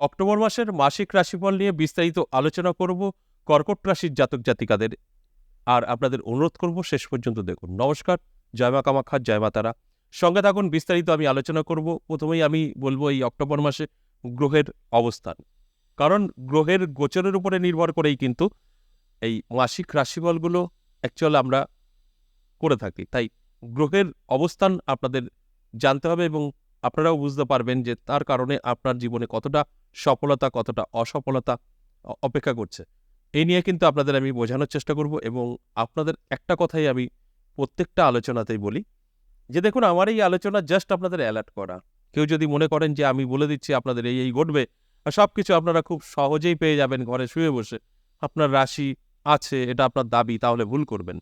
October মাসের মাসিক রাশিফল নিয়ে বিস্তারিত আলোচনা করব কর্কট রাশির জাতক জাতিকাদের। আর আপনাদের অনুরোধ করব শেষ পর্যন্ত দেখুন। নমস্কার, জয় মা কামাখ্যা, জয় মা তারা। সঙ্গে থাকুন, বিস্তারিত আমি আলোচনা করব। প্রথমেই আমি বলব এই অক্টোবর মাসে গ্রহের অবস্থান। কারণ গ্রহের গোচরের উপরে নির্ভর করেই কিন্তু এই মাসিক রাশিফলগুলো অ্যাকচুয়াল আমরা করে থাকি। তাই গ্রহের অবস্থান আপনাদের জানতে হবে এবং আপনারাও বুঝতে পারবেন যে তার কারণে আপনার জীবনে কতটা সফলতা কতটা অসফলতা অপেক্ষা করছে। এই নিয়ে কিন্তু আপনাদের আমি বোঝানোর চেষ্টা করব এবং আপনাদের একটা কথাই আমি প্রত্যেকটা আলোচনাতেই বলি যে দেখুন, আমার এই আলোচনা জাস্ট আপনাদের অ্যালার্ট করা। কেউ যদি মনে করেন যে আমি বলে দিচ্ছি আপনাদের এই এই ঘটবে, আর সব কিছু আপনারা খুব সহজেই পেয়ে যাবেন ঘরে শুয়ে বসে। আপনার রাশি আছে, এটা আপনার দাবি, তাহলে ভুল করবেন।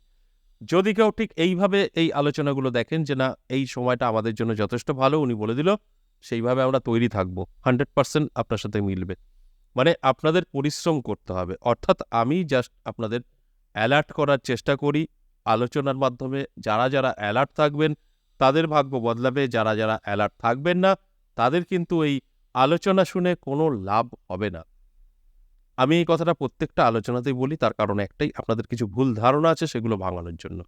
যদি কেউ ঠিক এইভাবে এই আলোচনাগুলো দেখেন যে না, এই সময়টা আমাদের জন্য যথেষ্ট ভালো, উনি বলে দিল সেইভাবে আমরা তৈরি থাকব। হান্ড্রেড পার্সেন্ট আপনার সাথে মিলবে। মানে আপনাদের পরিশ্রম করতে হবে। অর্থাৎ আমি জাস্ট আপনাদের অ্যালার্ট করার চেষ্টা করি। আলোচনার মাধ্যমে যারা যারা অ্যালার্ট থাকবেন, তাদের ভাগ্য বদলাবে। যারা যারা অ্যালার্ট থাকবেন না, তাদের কিন্তু এই আলোচনা শুনে কোনো লাভ হবে না। আমি এই কথাটা প্রত্যেকটা আলোচনাতেই বলি, তার কারণ একটাই, আপনাদের কিছু ভুল ধারণা আছে, সেগুলো ভাঙানোর জন্য।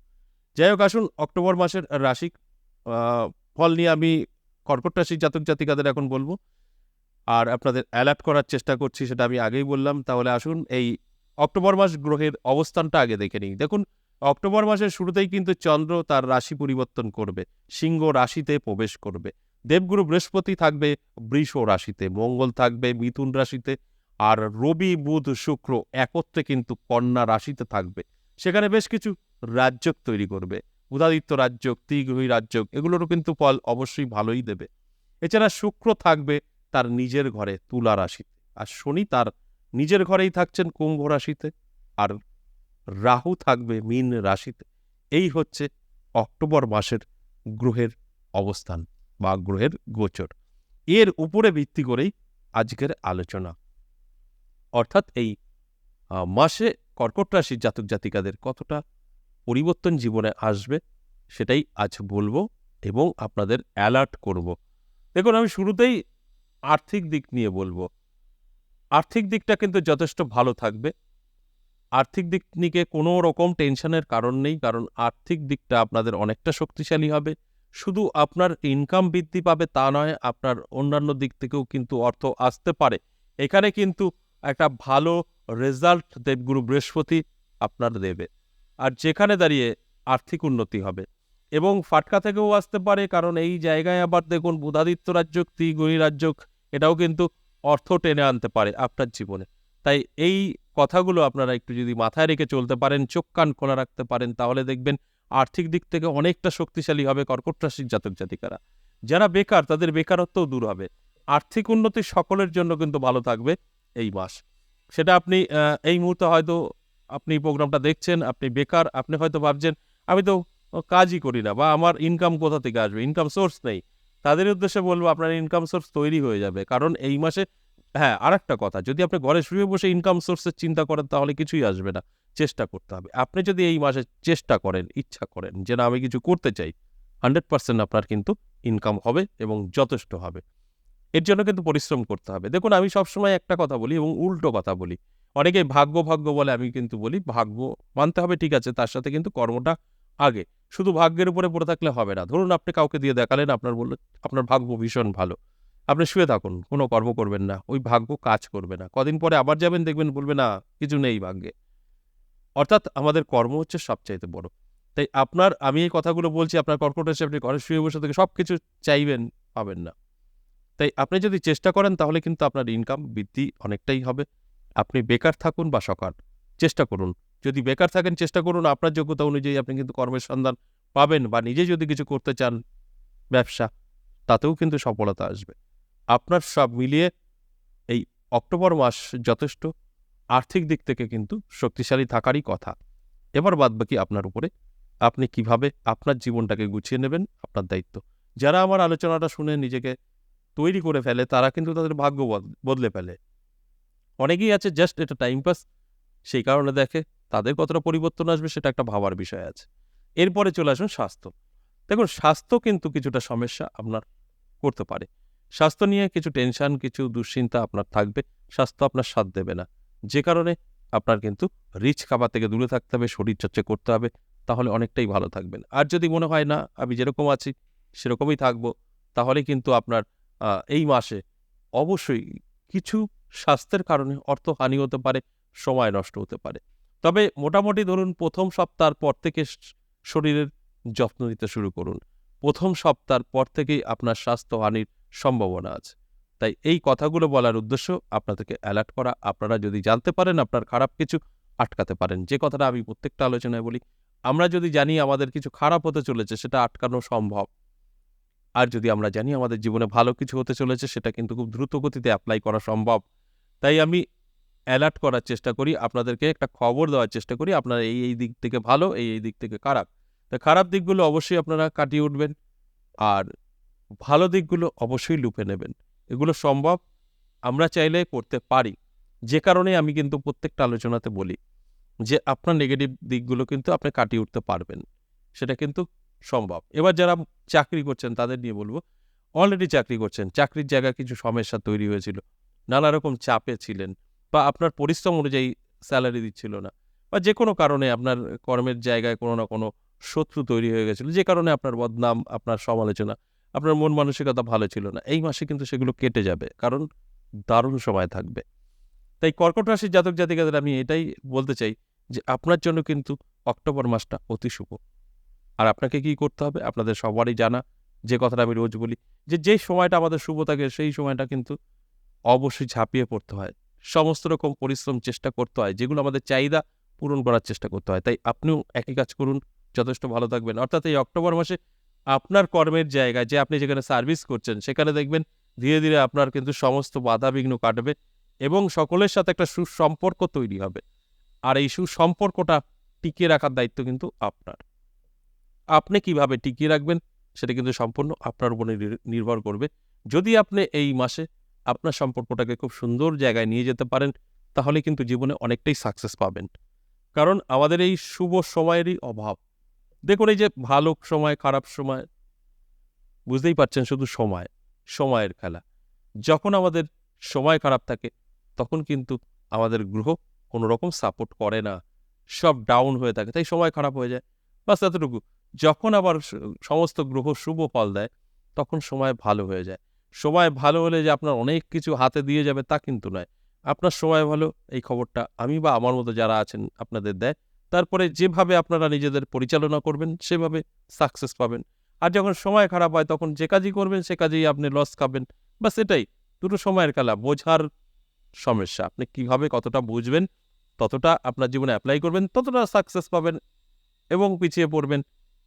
যাই হোক, আসুন, অক্টোবর মাসের রাশি ফল নিয়ে আমি কর্কট রাশির জাতক জাতিকাদের এখন বলব। আর আপনাদের অ্যালার্ট করার চেষ্টা করছি, সেটা আমি আগেই বললাম। তাহলে আসুন, এই অক্টোবর মাস গ্রহের অবস্থানটা আগে দেখে নিই। দেখুন, অক্টোবর মাসের শুরুতেই কিন্তু চন্দ্র তার রাশি পরিবর্তন করবে, সিংহ রাশিতে প্রবেশ করবে। দেবগুরু বৃহস্পতি থাকবে বৃষ রাশিতে, মঙ্গল থাকবে মিথুন রাশিতে, আর রবি, বুধ, শুক্র একত্রে কিন্তু কন্যা রাশিতে থাকবে। সেখানে বেশ কিছু রাজ্য তৈরি করবে। উদাদিত্য রাজ্য ত্রিগ্রহী রাজ্য, এগুলোরও কিন্তু ফল অবশ্যই ভালোই দেবে। এছাড়া শুক্র থাকবে তার নিজের ঘরে তুলা রাশিতে, আর শনি তার নিজের ঘরেই থাকছেন কুম্ভ রাশিতে, আর রাহু থাকবে মীন রাশিতে। এই হচ্ছে অক্টোবর মাসের গ্রহের অবস্থান বা গ্রহের গোচর। এর উপরে ভিত্তি করেই আজকের আলোচনা। অর্থাৎ এই মাসে কর্কট রাশির জাতক জাতিকাদের কতটা পরিবর্তন জীবনে আসবে, সেটাই আজ বলব এবং আপনাদের অ্যালার্ট করব। দেখুন, আমি শুরুতেই আর্থিক দিক নিয়ে বলব। আর্থিক দিকটা কিন্তু যথেষ্ট ভালো থাকবে। আর্থিক দিক নিয়ে কোনো রকম টেনশনের কারণ নেই, কারণ আর্থিক দিকটা আপনাদের অনেকটা শক্তিশালী হবে। শুধু আপনার ইনকাম বৃদ্ধি পাবে তা নয়, আপনার অন্যান্য দিক থেকেও কিন্তু অর্থ আসতে পারে। এখানে কিন্তু একটা ভালো রেজাল্ট দেবগুরু বৃহস্পতি আপনার দেবে। আর যেখানে দাঁড়িয়ে আর্থিক উন্নতি হবে। এবং ফাটকা থেকেও আসতে পারে, কারণ এই জায়গায় আবার দেখুন বুধাদিত্য রাজ্য ত্রিগুণী রাজ্য এটাও কিন্তু অর্থ টেনে আনতে পারে আপনার জীবনে। তাই এই কথাগুলো আপনারা একটু যদি মাথায় রেখে চলতে পারেন, চোখ কান খোলা রাখতে পারেন, তাহলে দেখবেন আর্থিক দিক থেকে অনেকটা শক্তিশালী হবে কর্কট রাশির জাতক জাতিকারা। যারা বেকার, তাদের বেকারত্বও দূর হবে। আর্থিক উন্নতি সকলের জন্য কিন্তু ভালো থাকবে এই মাস। সেটা আপনি এই মুহূর্তে হয়তো আপনি প্রোগ্রামটা দেখছেন, আপনি বেকার, আপনি হয়তো ভাবছেন, আমি তো কাজই করি না বা আমার ইনকাম কোথা থেকে আসবে? ইনকাম সোর্স নেই। তাদের উদ্দেশ্যে বলব আপনার ইনকাম সোর্স তৈরি হয়ে যাবে। কারণ এই মাসে হ্যাঁ আর একটা কথা, যদি আপনি ঘরে শুয়ে বসে ইনকাম সোর্সের চিন্তা করেন, তাহলে কিছুই আসবে না। চেষ্টা করতে হবে। আপনি যদি এই মাসে চেষ্টা করেন, ইচ্ছা করেন যে না, আমি কিছু করতে চাই হান্ড্রেড পার্সেন্ট আপনার কিন্তু ইনকাম হবে এবং যথেষ্ট হবে। এর জন্য কিন্তু পরিশ্রম করতে হবে। দেখুন, আমি সবসময় একটা কথা বলি এবং উল্টো কথা বলি। অনেকে ভাগ্য ভাগ্য বলে আমি কিন্তু বলি, ভাগ্য মানতে হবে, ঠিক আছে, তার সাথে কিন্তু কর্মটা আগে। শুধু ভাগ্যের উপরে পড়ে থাকলে হবে না। ধরুন আপনি কাউকে দিয়ে দেখালেন, আপনার বললেন, আপনার ভাগ্য ভীষণ ভালো। আপনি শুয়ে থাকুন, কোনো কর্ম করবেন না। ওই ভাগ্য কাজ করবে না। কদিন পরে আবার যাবেন, দেখবেন বলবে, না, কিছু নেই ভাগ্যে। অর্থাৎ আমাদের কর্ম হচ্ছে সবচাইতে বড়। তাই আপনার, আমি এই কথাগুলো বলছি, আপনার কর্কট রাশি আপনি ঘরে শুয়ে বসে থেকে সব কিছু চাইবেন, পাবেন না। তাই আপনি যদি চেষ্টা করেন, তাহলে কিন্তু আপনার ইনকাম বৃদ্ধি অনেকটাই হবে। আপনি বেকার থাকুন বা সকাল চেষ্টা করুন। যদি বেকার থাকেন, চেষ্টা করুন। আপনার যোগ্যতা অনুযায়ী আপনি কিন্তু কর্মের সন্ধান পাবেন বা নিজে যদি কিছু করতে চান ব্যবসা, তাতেও কিন্তু সফলতা আসবে। আপনার সব মিলিয়ে এই অক্টোবর মাস যথেষ্ট। আর্থিক দিক থেকে কিন্তু শক্তিশালী থাকারই কথা। এবার বাদবাকি আপনার উপরে, আপনি কীভাবে আপনার জীবনটাকে গুছিয়ে নেবেন, আপনার দায়িত্ব। যারা আমার আলোচনাটা শুনে নিজেকে তৈরি করে ফেলে, তারা কিন্তু তাদের ভাগ্য বদলে ফেলে। অনেকেই আছে জাস্ট এটা টাইম পাস সেই কারণে দেখে তাদের কতটা পরিবর্তন আসবে সেটা একটা ভাবার বিষয় আছে। এরপরে চলে আসুন স্বাস্থ্য। দেখুন, স্বাস্থ্য কিন্তু কিছুটা সমস্যা আপনার করতে পারে। স্বাস্থ্য নিয়ে কিছু টেনশন কিছু দুশ্চিন্তা আপনার থাকবে, স্বাস্থ্য আপনার সাথ দেবে না। যে কারণে আপনার কিন্তু রিচ খাবার থেকে দূরে থাকতে হবে, শরীরচর্চা করতে হবে, তাহলে অনেকটাই ভালো থাকবেন। আর যদি মনে হয় না, আমি যেরকম আছি, সেরকমই থাকব, তাহলে কিন্তু আপনার এই মাসে অবশ্যই কিছু স্বাস্থ্যের কারণে অর্থহানি হতে পারে, সময় নষ্ট হতে পারে। তবে মোটামুটি ধরুন প্রথম সপ্তাহের পর থেকে শরীরের যত্ন নিতে শুরু করুন। প্রথম সপ্তাহের পর থেকেই আপনার স্বাস্থ্যহানির সম্ভাবনা আছে। তাই এই কথাগুলো বলার উদ্দেশ্য আপনাদেরকে অ্যালার্ট করা। আপনারা যদি জানতে পারেন আপনার খারাপ কিছু, আটকাতে পারেন। যে কথাটা আমি প্রত্যেকটা আলোচনায় বলি, আমরা যদি জানি আমাদের কিছু খারাপ হতে চলেছে, সেটা আটকানো সম্ভব। আর যদি আমরা জানি আমাদের জীবনে ভালো কিছু হতে চলেছে, সেটা কিন্তু খুব দ্রুত গতিতে অ্যাপ্লাই করা সম্ভব। তাই আমি অ্যালার্ট করার চেষ্টা করি, আপনাদেরকে একটা খবর দেওয়ার চেষ্টা করি, আপনার এই এই দিক থেকে ভালো, এই এই দিক থেকে খারাপ। তা খারাপ দিকগুলো অবশ্যই আপনারা কাটিয়ে উঠবেন, আর ভালো দিকগুলো অবশ্যই লুপে নেবেন। এগুলো সম্ভব, আমরা চাইলে করতে পারি। যে কারণে আমি কিন্তু প্রত্যেকটা আলোচনাতে বলি যে, আপনার নেগেটিভ দিকগুলো কিন্তু আপনি কাটিয়ে উঠতে পারবেন। সেটা কিন্তু সম্ভব। এবার যারা চাকরি করছেন, তাদের নিয়ে বলব অলরেডি চাকরি করছেন, চাকরির জায়গায় কিছু সমস্যা তৈরি হয়েছিল। নানা রকম চাপে ছিলেন বা আপনার পরিশ্রম অনুযায়ী স্যালারি দিচ্ছিল না বা যে কোনো কারণে আপনার কর্মের জায়গায় কোনো না কোনো শত্রু তৈরি হয়ে গেছিল, যে কারণে আপনার বদনাম, আপনার সমালোচনা, আপনার মন মানসিকতা ভালো ছিল না। এই মাসে কিন্তু সেগুলো কেটে যাবে, কারণ দারুণ সময় থাকবে। তাই কর্কট রাশির জাতক জাতিকাদের আমি এটাই বলতে চাই যে আপনার জন্য কিন্তু অক্টোবর মাসটা অতি শুভ। আর আপনাকে কি করতে হবে? আপনাদের সবারই জানা, যে কথাটা আমি রোজ বলি যে যে সময়টা আমাদের শুভ থাকে সেই সময়টা কিন্তু অবশ্যই ঝাঁপিয়ে পড়তে হয়। সমস্ত রকম পরিশ্রম চেষ্টা করতে হয়, যেগুলো আমাদের চাহিদা পূরণ করার চেষ্টা করতে হয়। তাই আপনিও একই কাজ করুন, যথেষ্ট ভালো থাকবেন। অর্থাৎ এই অক্টোবর মাসে আপনার কর্মের জায়গায় যে আপনি যেখানে সার্ভিস করছেন, সেখানে দেখবেন ধীরে ধীরে আপনার কিন্তু সমস্ত বাধা বিঘ্ন কাটবে এবং সকলের সাথে একটা সুসম্পর্ক তৈরি হবে। আর এই সুসম্পর্কটা টিকিয়ে রাখার দায়িত্ব কিন্তু আপনার। আপনি কীভাবে টিকিয়ে রাখবেন, সেটা কিন্তু সম্পূর্ণ আপনার উপরে নির- নির্ভর করবে। যদি আপনি এই মাসে আপনার সম্পর্কটাকে খুব সুন্দর জায়গায় নিয়ে যেতে পারেন, তাহলে কিন্তু জীবনে অনেকটাই সাকসেস পাবেন। কারণ আমাদের এই শুভ সময়েরই অভাব। দেখুন এই যে ভালো সময়, খারাপ সময়, বুঝতেই পারছেন শুধু সময়, সময়ের খেলা। যখন আমাদের সময় খারাপ থাকে, তখন কিন্তু আমাদের গ্রহ কোনো রকম সাপোর্ট করে না। সব ডাউন হয়ে থাকে, তাই সময় খারাপ হয়ে যায়। বাস এতটুকু। যখন আবার সমস্ত গ্রহ শুভ ফল দেয়, তখন সময় ভালো হয়ে যায়। সময় ভালো হলে যে আপনার অনেক কিছু হাতে দিয়ে যাবে তা কিন্তু নয়। আপনার সময় ভালো, এই খবরটা আমি বা আমার মতো যারা আছেন আপনাদের দেয়। তারপরে যেভাবে আপনারা নিজেদের পরিচালনা করবেন, সেভাবে সাকসেস পাবেন। আর যখন সময় খারাপ হয়, তখন যে কাজই করবেন, সে কাজেই আপনি লস খাবেন। বা এটাই। দুটো সময়ের খেলা, বোঝার সমস্যা। আপনি কীভাবে কতটা বুঝবেন, ততটা আপনার জীবনে অ্যাপ্লাই করবেন, ততটা সাকসেস পাবেন এবং পিছিয়ে পড়বেন।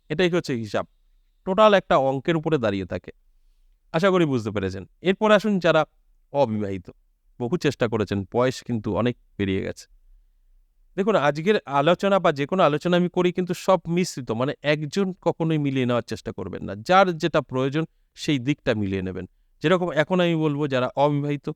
এটাই হচ্ছে হিসাব। টোটাল একটা অঙ্কের উপরে দাঁড়িয়ে থাকে। আশা করি বুঝতে পেরেছেন। এরপর আসুন যারা অবিবাহিত, বহু চেষ্টা করেছেন, বয়স কিন্তু অনেক পেরিয়ে গেছে। দেখুন, আজকের আলোচনা বা যে কোনো আলোচনা আমি করি কিন্তু সব মিশ্রিত মানে একজন কখনোই মিলিয়ে নেওয়ার চেষ্টা করবেন না। যার যেটা প্রয়োজন, সেই দিকটা মিলিয়ে নেবেন। যেরকম এখন আমি বলব, যারা অবিবাহিত,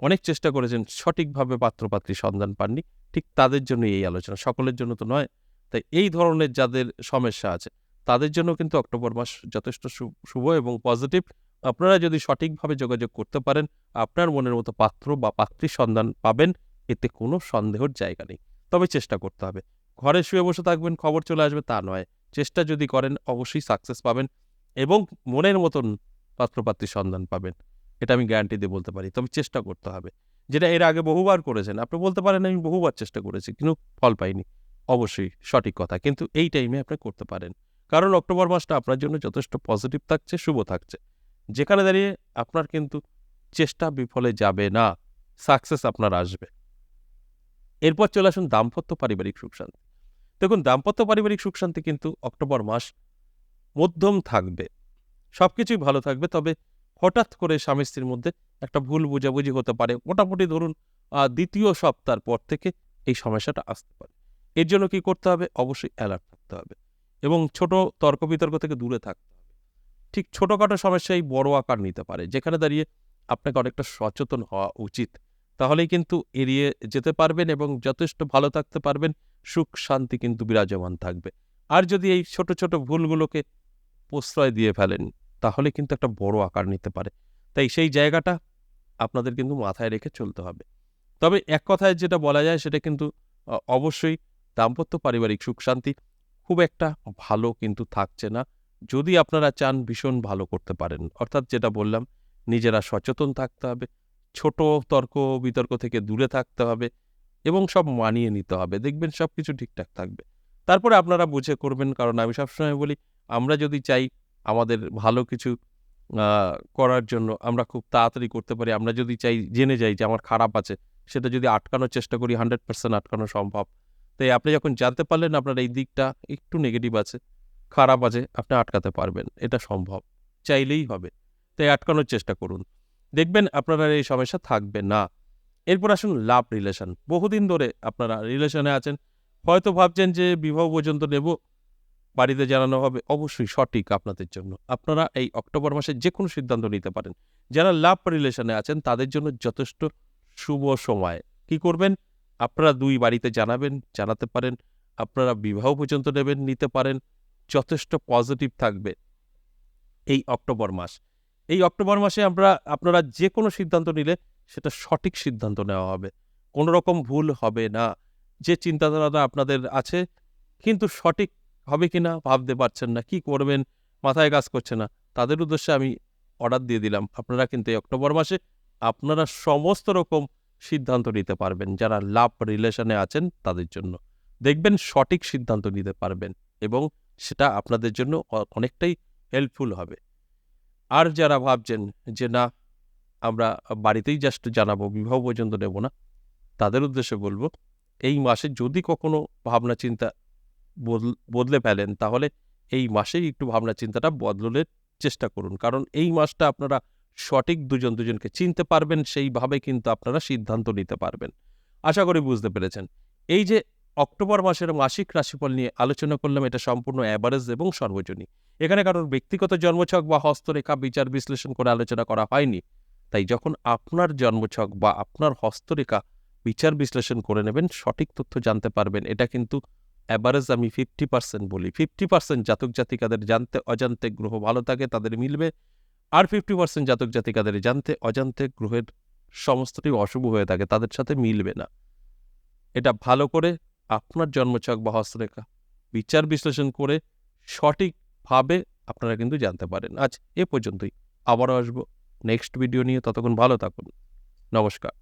অনেক চেষ্টা করেছেন, সঠিকভাবে পাত্রপাত্রী সন্ধান পাননি, ঠিক তাদের জন্য এই আলোচনা। সকলের জন্য তো নয়, তাই এই ধরনের যাদের সমস্যা আছে, তাদের জন্য কিন্তু অক্টোবর মাস যথেষ্ট শুভ এবং পজিটিভ আপনারা যদি সঠিকভাবে যোগাযোগ করতে পারেন, আপনার মনের মতো পাত্র বা পাত্রীর সন্ধান পাবেন, এতে কোনো সন্দেহর জায়গা নেই। তবে চেষ্টা করতে হবে। ঘরে শুয়ে বসে থাকবেন, খবর চলে আসবে তা নয়। চেষ্টা যদি করেন, অবশ্যই সাকসেস পাবেন এবং মনের মতন পাত্রপাত্রীর সন্ধান পাবেন। এটা আমি গ্যারান্টি দিয়ে বলতে পারি। তবে চেষ্টা করতে হবে। যেটা এর আগে বহুবার করেছেন, আপনি বলতে পারেন, আমি বহুবার চেষ্টা করেছি, কিন্তু ফল পাইনি। অবশ্যই সঠিক কথা, কিন্তু এই টাইমে আপনি করতে পারেন। কারণ অক্টোবর মাসটা আপনার জন্য যথেষ্ট পজিটিভ থাকছে, শুভ থাকছে। যেখানে দাঁড়িয়ে আপনার কিন্তু চেষ্টা বিফলে যাবে না সাকসেস আপনার আসবে। এরপর চলে আসুন দাম্পত্য পারিবারিক সুখ শান্তি। দেখুন, দাম্পত্য পারিবারিক সুখ শান্তি কিন্তু অক্টোবর মাস মধ্যম থাকবে সব কিছুই ভালো থাকবে, তবে হঠাৎ করে স্বামী স্ত্রীর মধ্যে একটা ভুল বোঝাবুঝি হতে পারে। মোটামুটি ধরুন দ্বিতীয় সপ্তাহের পর থেকে এই সমস্যাটা আসতে পারে। এর জন্য কি করতে হবে? অবশ্যই অ্যালার্ট থাকতে হবে। এবং ছোট তর্ক বিতর্ক থেকে দূরে থাকতে ঠিক ছোটোখাটো সমস্যাই বড় আকার নিতে পারে, যেখানে দাঁড়িয়ে আপনাকে অনেকটা সচেতন হওয়া উচিত। তাহলেই কিন্তু এড়িয়ে যেতে পারবেন এবং যথেষ্ট ভালো থাকতে পারবেন, সুখ, শান্তি কিন্তু বিরাজমান থাকবে। আর যদি এই ছোট ছোট ভুলগুলোকে প্রশ্রয় দিয়ে ফেলেন, তাহলে কিন্তু একটা বড় আকার নিতে পারে। তাই সেই জায়গাটা আপনাদের কিন্তু মাথায় রেখে চলতে হবে। তবে এক কথায় যেটা বলা যায়, সেটা কিন্তু অবশ্যই দাম্পত্য পারিবারিক সুখ শান্তি খুব একটা ভালো কিন্তু থাকছে না। যদি আপনারা চান ভীষণ ভালো করতে পারেন, অর্থাৎ যেটা বললাম, নিজেরা সচেতন থাকতে হবে, ছোট তর্ক বিতর্ক থেকে দূরে থাকতে হবে এবং সব মানিয়ে নিতে হবে। দেখবেন সব কিছু ঠিকঠাক থাকবে। তারপরে আপনারা বুঝে করবেন, কারণ আমি সবসময় বলি, আমরা যদি চাই আমাদের ভালো কিছু করার জন্য আমরা খুব তাড়াতাড়ি করতে পারি, আমরা যদি চাই, জেনে যাই যে আমার খারাপ আছে, সেটা যদি আটকানোর চেষ্টা করি হান্ড্রেড পার্সেন্ট আটকানো সম্ভব। তাই আপনি যখন জানতে পারলেন আপনার এই দিকটা একটু নেগেটিভ আছে খারাপ আছে, আপনি আটকাতে পারবেন। এটা সম্ভব। চাইলেই হবে। তাই আটকানোর চেষ্টা করুন। দেখবেন আপনারা এই সমস্যা থাকবে না। এরপর আসুন লাভ রিলেশন। বহুদিন ধরে আপনারা রিলেশনে আছেন। হয়তো ভাবছেন যে বিবাহ পর্যন্ত নেব, বাড়িতে জানানো হবে। অবশ্যই সঠিক আপনাদের জন্য। আপনারা এই অক্টোবর মাসে যে কোনো সিদ্ধান্ত নিতে পারেন। যারা লাভ রিলেশনে আছেন, তাদের জন্য যথেষ্ট শুভ সময়। কি করবেন? আপনারা দুই বাড়িতে জানাবেন, জানাতে পারেন। আপনারা বিবাহ পর্যন্ত নেবেন, নিতে পারেন। যথেষ্ট পজিটিভ থাকবে এই অক্টোবর মাস। এই অক্টোবর মাসে আমরা, আপনারা যে কোনো সিদ্ধান্ত নিলে সেটা সঠিক সিদ্ধান্ত নেওয়া হবে। কোনো রকম ভুল হবে না। যে চিন্তাধারাটা আপনাদের আছে, কিন্তু সঠিক হবে কিনা ভাবতে পারছেন না, কি করবেন, মাথায় কাজ করছে না, তাদের উদ্দেশ্যে আমি অর্ডার দিয়ে দিলাম। আপনারা কিন্তু এই অক্টোবর মাসে আপনারা সমস্ত রকম সিদ্ধান্ত নিতে পারবেন, যারা লাভ রিলেশনে আছেন তাদের জন্য। দেখবেন সঠিক সিদ্ধান্ত নিতে পারবেন এবং সেটা আপনাদের জন্য অনেকটাই হেল্পফুল হবে। আর যারা ভাবছেন যে না, আমরা বাড়িতেই জাস্ট জানাব, বিবাহ পর্যন্ত নেব না, তাদের উদ্দেশ্যে বলব, এই মাসে যদি কখনো ভাবনা চিন্তা বদলে ফেলেন, তাহলে এই মাসেই একটু ভাবনা চিন্তাটা বদলের চেষ্টা করুন। কারণ এই মাসটা আপনারা সঠিক দুজন দুজনকে চিনতে পারবেন, সেইভাবে কিন্তু আপনারা সিদ্ধান্ত নিতে পারবেন। আশা করি বুঝতে পেরেছেন। এই যে অক্টোবর মাসের মাসিক রাশিফল নিয়ে আলোচনা করলাম। এটা সম্পূর্ণ অ্যাভারেজ এবং সর্বজনীন। এখানে কারোর ব্যক্তিগত জন্মছক বা হস্তরেখা বিচার বিশ্লেষণ করে আলোচনা করা হয়নি। তাই যখন আপনার জন্মছক বা আপনার হস্তরেখা বিচার বিশ্লেষণ করে নেবেন, সঠিক তথ্য জানতে পারবেন। এটা কিন্তু অ্যাভারেজ আমি ফিফটি পার্সেন্ট বলি। ফিফটি পার্সেন্ট জাতক জাতিকাদের জানতে, অজান্তে গ্রহ ভালো থাকে, তাদের মিলবে। আর ফিফটি পার্সেন্ট জাতক জাতিকাদের জানতে, অজান্তে গ্রহের সমস্তটি অশুভ হয়ে থাকে, তাদের সাথে মিলবে না। এটা ভালো করে আপনার জন্মছক বা হস্তরেখা বিচার বিশ্লেষণ করে সঠিকভাবে আপনারা কিন্তু জানতে পারেন। আজ এ পর্যন্তই। আবারও আসব। নেক্সট ভিডিও নিয়ে ততক্ষণ ভালো থাকুন। নমস্কার।